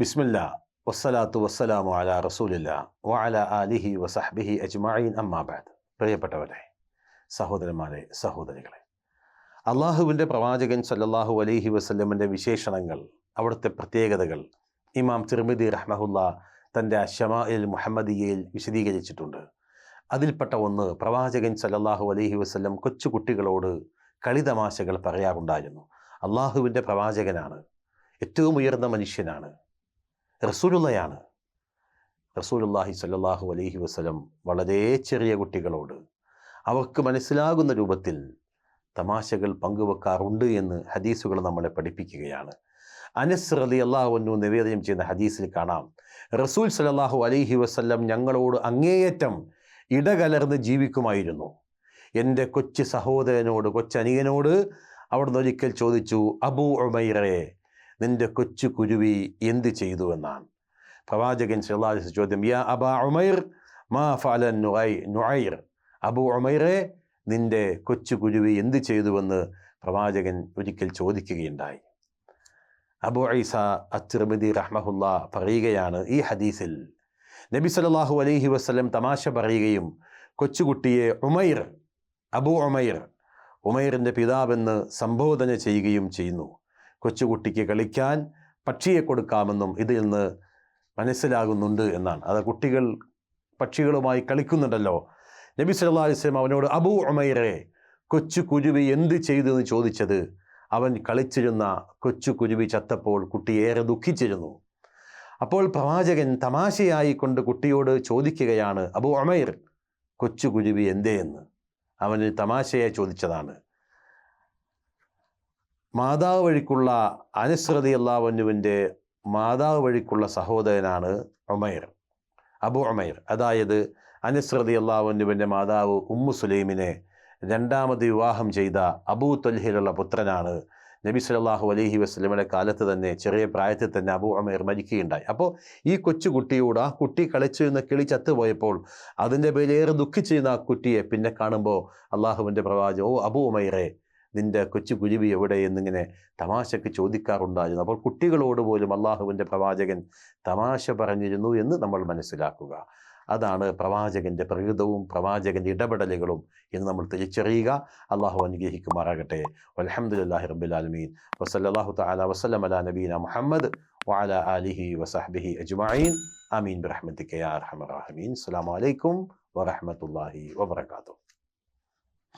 ബിസ്മില്ല. വസ്സലാത്തു വസ്സലാമു അല റസൂലില്ല. വഅല ആലിഹി വസഹ്ബിഹി അജ്മായിൻ അമ്മാബാദ് പ്രിയപ്പെട്ടവരെ സഹോദരന്മാരെ സഹോദരികളെ അള്ളാഹുവിന്റെ പ്രവാചകൻ സല്ലാഹു അലഹി വസ്ല്ലമിന്റെ വിശേഷണങ്ങൾ അവിടുത്തെ പ്രത്യേകതകൾ ഇമാം തിർമിദി റഹ്മഹുല്ല തന്റെ അഷമായിൽ മുഹമ്മദിയയിൽ വിശദീകരിച്ചിട്ടുണ്ട്. അതിൽപ്പെട്ട ഒന്ന് പ്രവാചകൻ സല്ലാഹു അലഹി വസ്ല്ലം കൊച്ചുകുട്ടികളോട് കളിതമാശകൾ പറയാറുണ്ടായിരുന്നു. അള്ളാഹുവിന്റെ പ്രവാചകനാണ്. ഏറ്റവും ഉയർന്ന മനുഷ്യനാണ്. റസൂലുള്ളയാണ്. റസൂലുള്ളാഹി സല്ലാഹു അലൈഹി വസ്ലം വളരെ ചെറിയ കുട്ടികളോട് അവർക്ക് മനസ്സിലാകുന്ന രൂപത്തിൽ തമാശകൾ പങ്കുവെക്കാറുണ്ട് എന്ന് ഹദീസുകൾ നമ്മളെ പഠിപ്പിക്കുകയാണ്. അനസ് റലി അള്ളാഹുവിനു നിവേദനം ചെയ്യുന്ന ഹദീസിൽ കാണാം. റസൂൽ സലല്ലാഹു അലൈഹി വസല്ലം ഞങ്ങളോട് അങ്ങേയറ്റം ഇടകലർന്ന് ജീവിക്കുമായിരുന്നു. എന്റെ കൊച്ചു സഹോദരനോട് കൊച്ചനിയനോട് അവിടുന്ന് ഒരിക്കൽ ചോദിച്ചു അബൂ ഉമൈറെ നിന്റെ കൊച്ചു കുരുവി എന്ത് ചെയ്തു എന്നാണ്. പ്രവാചകൻ സല്ലാസ് ചോദ്യം യാ അബ ഉമൈർ മാ ഫാലൻ നുഐ നുഐർ? അബു ഉമൈറെ നിന്റെ കൊച്ചു കുരുവി എന്ത് ചെയ്തുവെന്ന് പ്രവാചകൻ ഒരിക്കൽ ചോദിക്കുകയുണ്ടായി. അബു ഐസ അത്തിർമിദി റഹ്മഹുല്ല പറയുകയാണ് ഈ ഹദീസിൽ. നബി സല്ലല്ലാഹു അലൈഹി വസ്ലം തമാശ പറയുകയും കൊച്ചുകുട്ടിയെ ഉമൈർ അബു ഉമൈർ ഉമൈറിന്റെ പിതാവെന്ന് സംബോധന ചെയ്യുകയും ചെയ്യുന്നു. കൊച്ചുകുട്ടിക്ക് കളിക്കാൻ പക്ഷിയെ കൊടുക്കാമെന്നും ഇതിൽ നിന്ന് മനസ്സിലാകുന്നുണ്ട് എന്നാണ്. അത് കുട്ടികൾ പക്ഷികളുമായി കളിക്കുന്നുണ്ടല്ലോ. നബി സല്ലാ അലിസ്ലം അവനോട് അബു ഉമൈറെ കൊച്ചു കുരുവി എന്ത് ചെയ്തു എന്ന് ചോദിച്ചത്? അവൻ കളിച്ചിരുന്ന കൊച്ചു കുരുവി ചത്തപ്പോൾ കുട്ടി ഏറെ ദുഃഖിച്ചിരുന്നു. അപ്പോൾ പ്രവാചകൻ തമാശയായി കൊണ്ട് കുട്ടിയോട് ചോദിക്കുകയാണ് അബു ഉമൈർ കൊച്ചു കുരുവി എന്തേ എന്ന് അവന് തമാശയെ ചോദിച്ചതാണ്. മാതാവ് വഴിക്കുള്ള അനുസൃതി അള്ളാഹുവിന്റെ മാതാവ് വഴിക്കുള്ള സഹോദരനാണ് ഉമൈർ അബു ഉമൈർ. അതായത് അനുസൃതി അള്ളാഹുവിന്റെ മാതാവ് ഉമ്മു സുലൈമിനെ രണ്ടാമത് വിവാഹം ചെയ്ത അബൂ തൊൽഹിലുള്ള പുത്രനാണ് നബി സല്ലാഹു അലഹി വസ്ലമിയുടെ കാലത്ത് തന്നെ ചെറിയ പ്രായത്തിൽ തന്നെ അബു ഉമൈർ മരിക്കുകയുണ്ടായി. അപ്പോൾ ഈ കൊച്ചുകുട്ടിയോട് ആ കുട്ടി കളിച്ചിരുന്ന കിളി ചത്തുപോയപ്പോൾ അതിന്റെ പേരിലേറെ ദുഃഖിച്ചിരുന്ന ആ കുട്ടിയെ പിന്നെ കാണുമ്പോൾ അള്ളാഹുവിന്റെ പ്രവാചക ഓ അബു ഉമൈറെ നിന്റെ കൊച്ചു കുരുവി എവിടെ എന്നിങ്ങനെ തമാശയ്ക്ക് ചോദിക്കാറുണ്ടായിരുന്നു. അപ്പോൾ കുട്ടികളോട് പോലും അള്ളാഹുവിന്റെ പ്രവാചകൻ തമാശ പറഞ്ഞിരുന്നു എന്ന് നമ്മൾ മനസ്സിലാക്കുക. അതാണ് പ്രവാചകന്റെ പ്രകൃതവും പ്രവാചകന്റെ ഇടപെടലുകളും എന്ന് നമ്മൾ തിരിച്ചറിയുക. അള്ളാഹു അനുഗ്രഹിക്കുമാറാകട്ടെ. അലഹമുല്ലാഹി റബുലാലമീൻ വസല്ലാഹു തല വസ്ലം അല നബീന മുഹമ്മദ് വാല അലിഹി വസഹബിഹി അജ്മഈൻ. അമീൻ ബിറഹ്മത്തിക യാ അർഹമർ റഹീമീൻ. അസ്സലാമു അലൈക്കും വറഹ്മത്തുള്ളാഹി വബറകാതുഹു.